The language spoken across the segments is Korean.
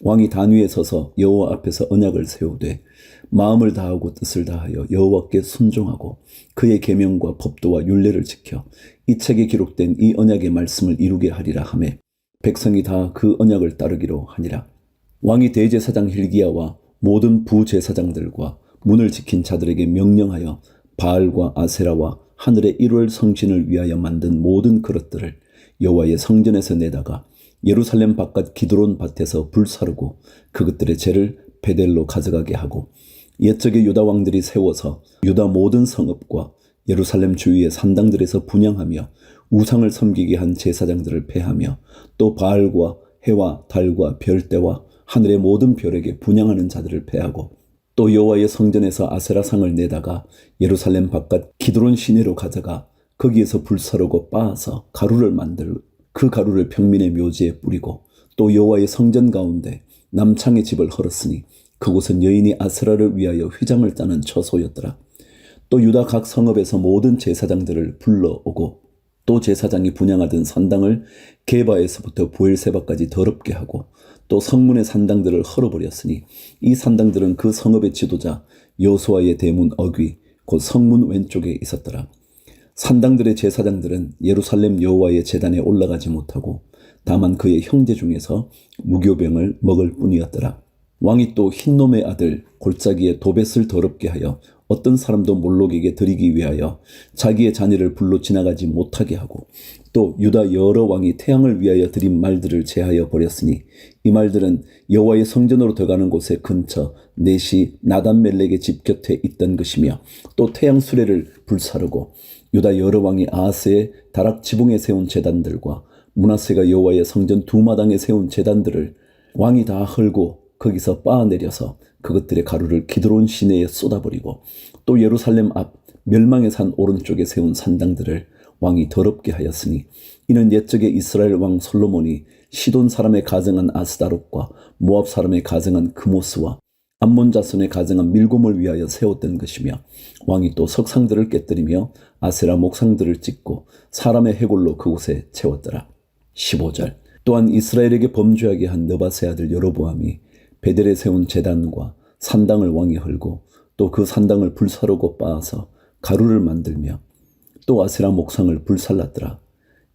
왕이 단 위에 서서 여호와 앞에서 언약을 세우되 마음을 다하고 뜻을 다하여 여호와께 순종하고 그의 계명과 법도와 율례를 지켜 이 책에 기록된 이 언약의 말씀을 이루게 하리라 하매 백성이 다 그 언약을 따르기로 하니라. 왕이 대제사장 힐기야와 모든 부제사장들과 문을 지킨 자들에게 명령하여 바알과 아세라와 하늘의 일월 성신을 위하여 만든 모든 그릇들을 여호와의 성전에서 내다가 예루살렘 바깥 기드론 밭에서 불사르고 그것들의 죄를 베델로 가져가게 하고 옛적의 유다 왕들이 세워서 유다 모든 성읍과 예루살렘 주위의 산당들에서 분양하며 우상을 섬기게 한 제사장들을 패하며 또 바알과 해와 달과 별대와 하늘의 모든 별에게 분양하는 자들을 패하고 또 여호와의 성전에서 아세라상을 내다가 예루살렘 바깥 기드론 시내로 가져가 거기에서 불사르고 빻아서 가루를 만들 그 가루를 평민의 묘지에 뿌리고 또 여호와의 성전 가운데 남창의 집을 헐었으니 그곳은 여인이 아스라를 위하여 휘장을 따는 처소였더라. 또 유다 각 성읍에서 모든 제사장들을 불러오고 또 제사장이 분양하던 산당을 게바에서부터 부엘세바까지 더럽게 하고 또 성문의 산당들을 헐어버렸으니 이 산당들은 그 성읍의 지도자 여호수아의 대문 어귀 곧 성문 왼쪽에 있었더라. 산당들의 제사장들은 예루살렘 여호와의 제단에 올라가지 못하고 다만 그의 형제 중에서 무교병을 먹을 뿐이었더라. 왕이 또 흰놈의 아들 골짜기에 도벳을 더럽게 하여 어떤 사람도 몰록에게 드리기 위하여 자기의 자녀를 불로 지나가지 못하게 하고 또 유다 여러 왕이 태양을 위하여 드린 말들을 제하여 버렸으니 이 말들은 여호와의 성전으로 들어가는 곳의 근처 넷이 나단멜렉의 집 곁에 있던 것이며 또 태양 수레를 불사르고 유다 여러 왕이 아하스의 다락 지붕에 세운 제단들과 문하세가 여호와의 성전 두 마당에 세운 제단들을 왕이 다 헐고 거기서 빻아내려서 그것들의 가루를 기드론 시내에 쏟아버리고 또 예루살렘 앞 멸망의 산 오른쪽에 세운 산당들을 왕이 더럽게 하였으니 이는 옛적의 이스라엘 왕 솔로몬이 시돈 사람의 가정한 아스다롯과 모압 사람의 가정한 그모스와 암몬 자손의 가정한 밀곰을 위하여 세웠던 것이며 왕이 또 석상들을 깨뜨리며 아세라 목상들을 찍고 사람의 해골로 그곳에 채웠더라. 15절 또한 이스라엘에게 범죄하게 한 느바세 아들 여로보암이 베델에 세운 제단과 산당을 왕이 헐고 또 그 산당을 불사르고 빻아서 가루를 만들며 또 아세라 목상을 불살랐더라.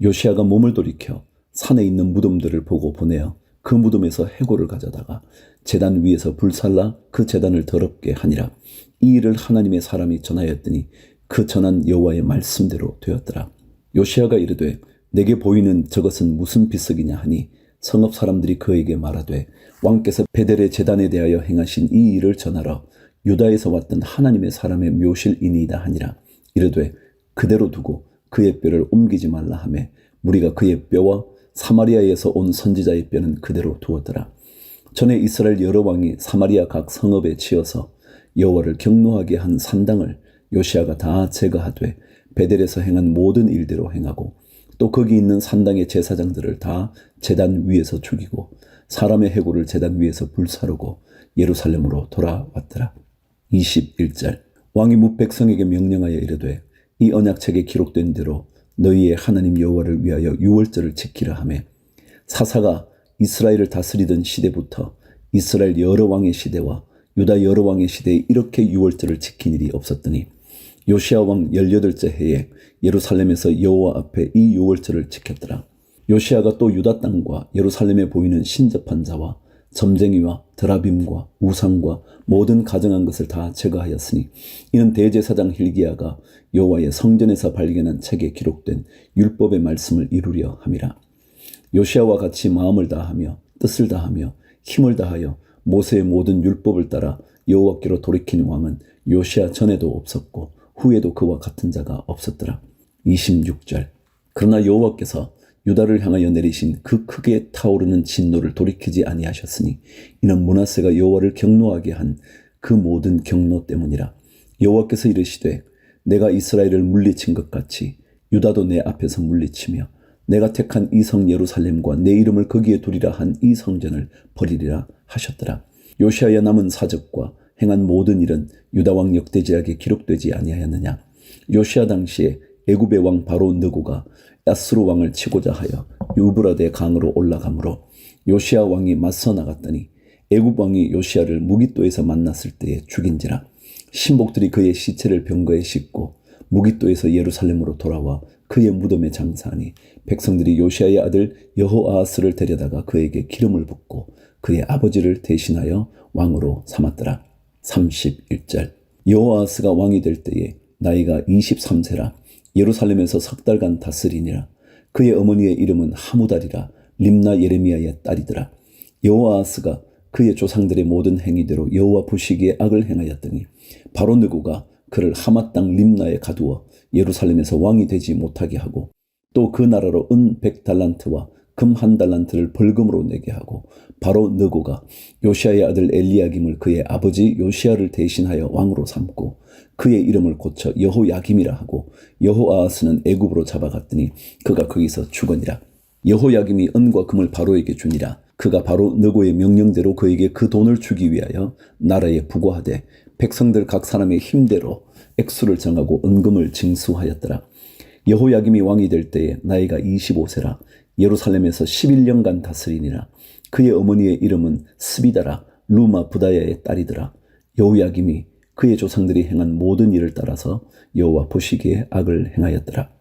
요시아가 몸을 돌이켜 산에 있는 무덤들을 보고 보내어 그 무덤에서 해골을 가져다가 제단 위에서 불살라 그 제단을 더럽게 하니라. 이 일을 하나님의 사람이 전하였더니 그 전한 여호와의 말씀대로 되었더라. 요시아가 이르되 내게 보이는 저것은 무슨 비석이냐 하니 성읍 사람들이 그에게 말하되 왕께서 베델의 재단에 대하여 행하신 이 일을 전하러 유다에서 왔던 하나님의 사람의 묘실이니이다 하니라. 이르되 그대로 두고 그의 뼈를 옮기지 말라 하매 무리가 그의 뼈와 사마리아에서 온 선지자의 뼈는 그대로 두었더라. 전에 이스라엘 여러 왕이 사마리아 각 성읍에 지어서 여호와를 경노하게 한 산당을 요시아가 다 제거하되 베델에서 행한 모든 일대로 행하고 또 거기 있는 산당의 제사장들을 다 제단 위에서 죽이고 사람의 해골을 제단 위에서 불사르고 예루살렘으로 돌아왔더라. 21절 왕이 뭇 백성에게 명령하여 이르되 이 언약책에 기록된 대로 너희의 하나님 여호와를 위하여 유월절을 지키라 하매 사사가 이스라엘을 다스리던 시대부터 이스라엘 여러 왕의 시대와 유다 여러 왕의 시대에 이렇게 유월절을 지킨 일이 없었더니 요시아 왕 18째 해에 예루살렘에서 여호와 앞에 이 유월절을 지켰더라. 요시아가 또 유다 땅과 예루살렘에 보이는 신접한 자와 점쟁이와 드라빔과 우상과 모든 가정한 것을 다 제거하였으니 이는 대제사장 힐기야가 여호와의 성전에서 발견한 책에 기록된 율법의 말씀을 이루려 함이라. 요시아와 같이 마음을 다하며 뜻을 다하며 힘을 다하여 모세의 모든 율법을 따라 여호와께로 돌이킨 왕은 요시아 전에도 없었고 후에도 그와 같은 자가 없었더라. 26절 그러나 여호와께서 유다를 향하여 내리신 그 크게 타오르는 진노를 돌이키지 아니하셨으니 이는 문하세가 여호와를 경노하게 한 그 모든 경노 때문이라 여호와께서 이르시되 내가 이스라엘을 물리친 것 같이 유다도 내 앞에서 물리치며 내가 택한 이 성 예루살렘과 내 이름을 거기에 두리라 한 이 성전을 버리리라 하셨더라. 요시아의 남은 사적과 행한 모든 일은 유다 왕 역대지약에 기록되지 아니하였느냐. 요시아 당시에 애굽의 왕 바로 느고가 야스루 왕을 치고자 하여 유브라데 강으로 올라가므로 요시아 왕이 맞서 나갔더니 애굽 왕이 요시아를 무기또에서 만났을 때에 죽인지라 신복들이 그의 시체를 병거에 싣고 무기또에서 예루살렘으로 돌아와 그의 무덤에 장사하니 백성들이 요시아의 아들 여호아하스를 데려다가 그에게 기름을 붓고 그의 아버지를 대신하여 왕으로 삼았더라. 31절. 여호아하스가 왕이 될 때에 나이가 23세라. 예루살렘에서 석 달간 다스리니라. 그의 어머니의 이름은 하무달이라. 림나 예레미야의 딸이더라. 여호아하스가 그의 조상들의 모든 행위대로 여호와 보시기에 악을 행하였더니 바로 느고가 그를 하맛 땅 림나에 가두어 예루살렘에서 왕이 되지 못하게 하고 또 그 나라로 은 백 달란트와 금 한 달란트를 벌금으로 내게 하고 바로 느고가 요시아의 아들 엘리야김을 그의 아버지 요시아를 대신하여 왕으로 삼고 그의 이름을 고쳐 여호야김이라 하고 여호아하스는 애굽으로 잡아갔더니 그가 거기서 죽으니라 여호야김이 은과 금을 바로에게 주니라 그가 바로 느고의 명령대로 그에게 그 돈을 주기 위하여 나라에 부고하되 백성들 각 사람의 힘대로 액수를 정하고 은금을 징수하였더라. 여호야김이 왕이 될 때에 나이가 25세라 예루살렘에서 11년간 다스리니라. 그의 어머니의 이름은 스비다라 루마 부다야의 딸이더라. 여호야김이 그의 조상들이 행한 모든 일을 따라서 여호와 보시기에 악을 행하였더라.